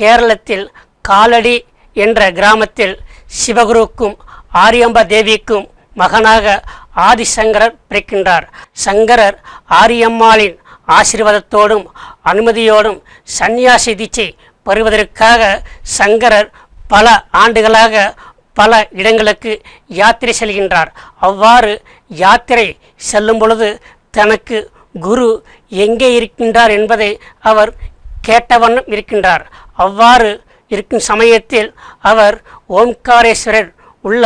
கேரளத்தில் காலடி என்ற கிராமத்தில் சிவகுருவுக்கும் ஆரியம்பா தேவிக்கும் மகனாக ஆதிசங்கரர் பிறக்கின்றார். சங்கரர் ஆரியம்மாளின் ஆசீர்வாதத்தோடும் அனுமதியோடும் சந்நியாசி தீட்சை பெறுவதற்காக சங்கரர் பல ஆண்டுகளாக பல இடங்களுக்கு யாத்திரை செல்கின்றார். அவ்வாறு யாத்திரை செல்லும் பொழுது தனக்கு குரு எங்கே இருக்கின்றார் என்பதை அவர் கேட்டவண்ணம் இருக்கின்றார். அவ்வாறு இருக்கும் சமயத்தில் அவர் ஓம்காரேஸ்வரர் உள்ள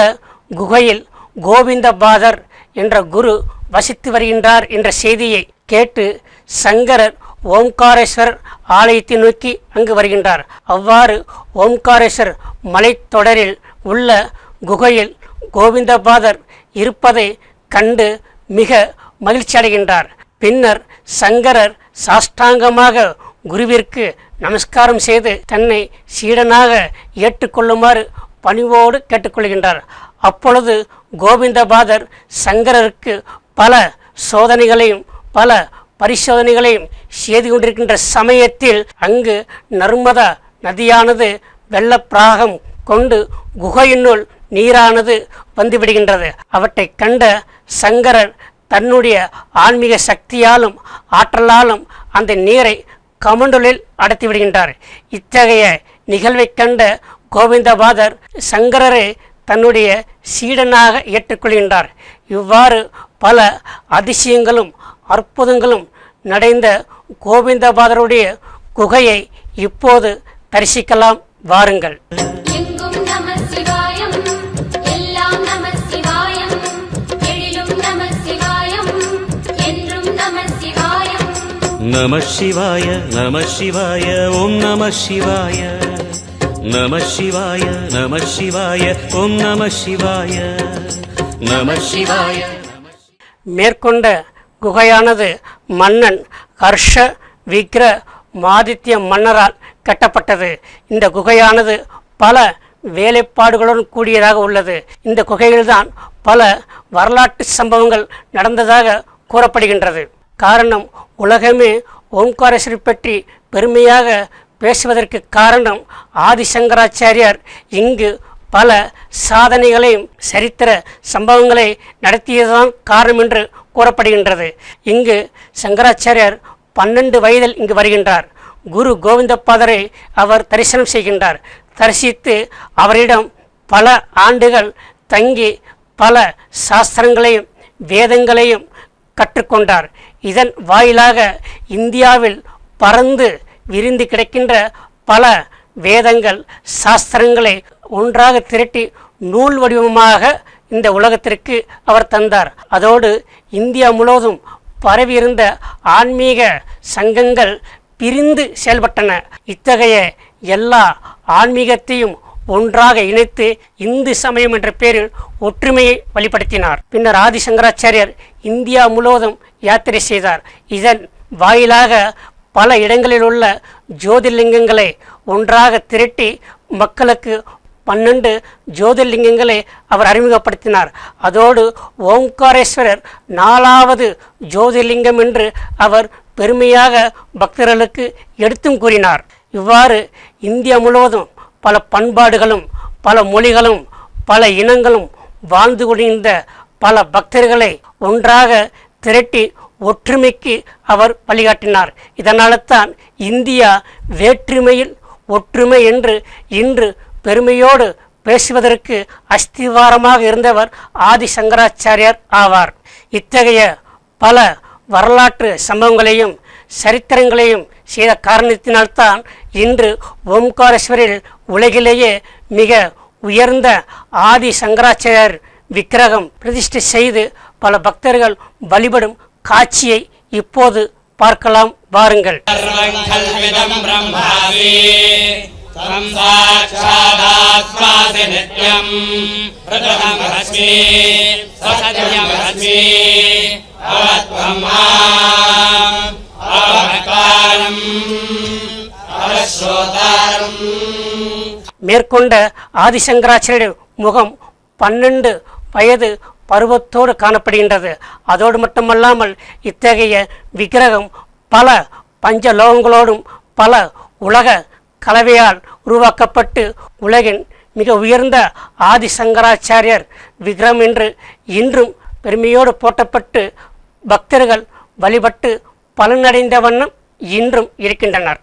குகையில் கோவிந்தபாதர் என்ற குரு வசித்து வருகின்றார் என்ற செய்தியை கேட்டு சங்கரர் ஓம்காரேஸ்வரர் ஆலயத்தை நோக்கி அங்கு வருகின்றார். அவ்வாறு ஓம்காரேஸ்வர் மலைத்தொடரில் உள்ள குகையில் கோவிந்தபாதர் இருப்பதை கண்டு மிக மகிழ்ச்சி அடைகின்றார் பின்னர் சங்கரர் சாஷ்டாங்கமாக குருவிற்கு நமஸ்காரம் செய்து தன்னை சீடனாக ஏற்றுக்கொள்ளுமாறு பணிவோடு கேட்டுக்கொள்கின்றார். அப்பொழுது கோவிந்தபாதர் சங்கரருக்கு பல சோதனைகளையும் பல பரிசோதனைகளையும் செய்து கொண்டிருக்கின்ற சமயத்தில் அங்கு நர்மதா நதியானது வெள்ளப்பிராகம் கொண்டு குகையினுள் நீரானது வந்துவிடுகின்றது. அவற்றை கண்ட சங்கரர் தன்னுடைய ஆன்மீக சக்தியாலும் ஆற்றலாலும் அந்த நீரை கமண்டலில் அடத்திவிடுகின்றார் இத்தகைய நிகழ்வைக் கண்ட கோவிந்தபாதர் சங்கரரை தன்னுடைய சீடனாக ஏற்றுக்கொள்கின்றார். இவ்வாறு பல அதிசயங்களும் அற்புதங்களும் நடைந்த கோவிந்தபாதருடைய குகையை இப்போது தரிசிக்கலாம். வாருங்கள். நம சிவாய நம சிவாய ஓம் நம சிவாய. நம சிவாய நம சிவாய ஓம் நம சிவாய. நம சிவாய. மேற்கொண்ட குகையானது மன்னன் ஹர்ஷ விக்ர மாதித்ய மன்னரால் கட்டப்பட்டது. இந்த குகையானது பல வேலைப்பாடுகளுடன் கூடியதாக உள்ளது. இந்த குகையில்தான் பல வரலாற்று சம்பவங்கள் நடந்ததாக கூறப்படுகின்றது. காரணம் உலகமே ஓம்காரேஸ்வரி பற்றி பெருமையாக பேசுவதற்கு காரணம் ஆதிசங்கராச்சாரியார். இங்கு பல சாதனைகளையும் சரித்திர சம்பவங்களை நடத்தியதுதான் காரணம் என்று கூறப்படுகின்றது. இங்கு சங்கராச்சாரியார் பன்னெண்டு வயதில் இங்கு வருகின்றார். குரு கோவிந்தபாதரை அவர் தரிசனம் செய்கின்றார். தரிசித்து அவரிடம் பல ஆண்டுகள் தங்கி பல சாஸ்திரங்களையும் வேதங்களையும் கற்றுக்கொண்டார். இதன் வாயிலாக இந்தியாவில் பறந்து விரிந்து கிடக்கின்ற பல வேதங்கள் சாஸ்திரங்களை ஒன்றாக திரட்டி நூல் வடிவமாக இந்த உலகத்திற்கு அவர் தந்தார். அதோடு இந்தியா முழுவதும் பரவியிருந்த ஆன்மீக சங்கங்கள் பிரிந்து செயல்பட்டன. இத்தகைய எல்லா ஆன்மீகத்தையும் ஒன்றாக இணைத்து இந்து சமயம் என்ற பெயரில் ஒற்றுமையை வழிபடுத்தினார். பின்னர் ஆதிசங்கராச்சாரியர் இந்தியா முழுவதும் யாத்திரை செய்தார். இதன் வாயிலாக பல இடங்களில் உள்ள ஜோதிர்லிங்கங்களை ஒன்றாக திரட்டி மக்களுக்கு பன்னெண்டு ஜோதிர்லிங்கங்களை அவர் அறிமுகப்படுத்தினார். அதோடு ஓங்காரேஸ்வரர் நாலாவது ஜோதிர்லிங்கம் என்று அவர் பெருமையாக பக்தர்களுக்கு எடுத்தும் கூறினார். இவ்வாறு இந்தியா முழுவதும் பல பண்பாடுகளும் பல மொழிகளும் பல இனங்களும் வாழ்ந்து கொண்டிருந்த பல பக்தர்களை ஒன்றாக திரட்டி ஒற்றுமைக்கு அவர் வழிகாட்டினார். இதனால தான் இந்தியா வேற்றுமையில் ஒற்றுமை என்று இன்று பெருமையோடு பேசுவதற்கு அஸ்திவாரமாக இருந்தவர் ஆதி சங்கராச்சாரியார் ஆவார். இத்தகைய பல வரலாற்று சம்பவங்களையும் சரித்திரங்களையும் செய்த காரணத்தினால்தான் இன்று ஓம்காரேஸ்வரில் உலகிலேயே மிக உயர்ந்த ஆதி சங்கராச்சாரியர் விக்கிரகம் பிரதிஷ்டை செய்து பல பக்தர்கள் வழிபடும் காட்சியை இப்போது பார்க்கலாம். வாருங்கள். மேற்கொண்ட ஆதிசங்கராச்சாரியர் முகம் பன்னெண்டு வயது பருவத்தோடு காணப்படுகின்றது. அதோடு மட்டுமல்லாமல் இத்தகைய விக்கிரகம் பல பஞ்சலோகங்களோடும் பல உலக கலவையால் உருவாக்கப்பட்டு உலகின் மிக உயர்ந்த ஆதிசங்கராச்சாரியர் விக்ரம் என்று இன்றும் பெருமையோடு போட்டப்பட்டு பக்தர்கள் வழிபட்டு பலனடைந்த வண்ணம் இன்றும் இருக்கின்றனர்.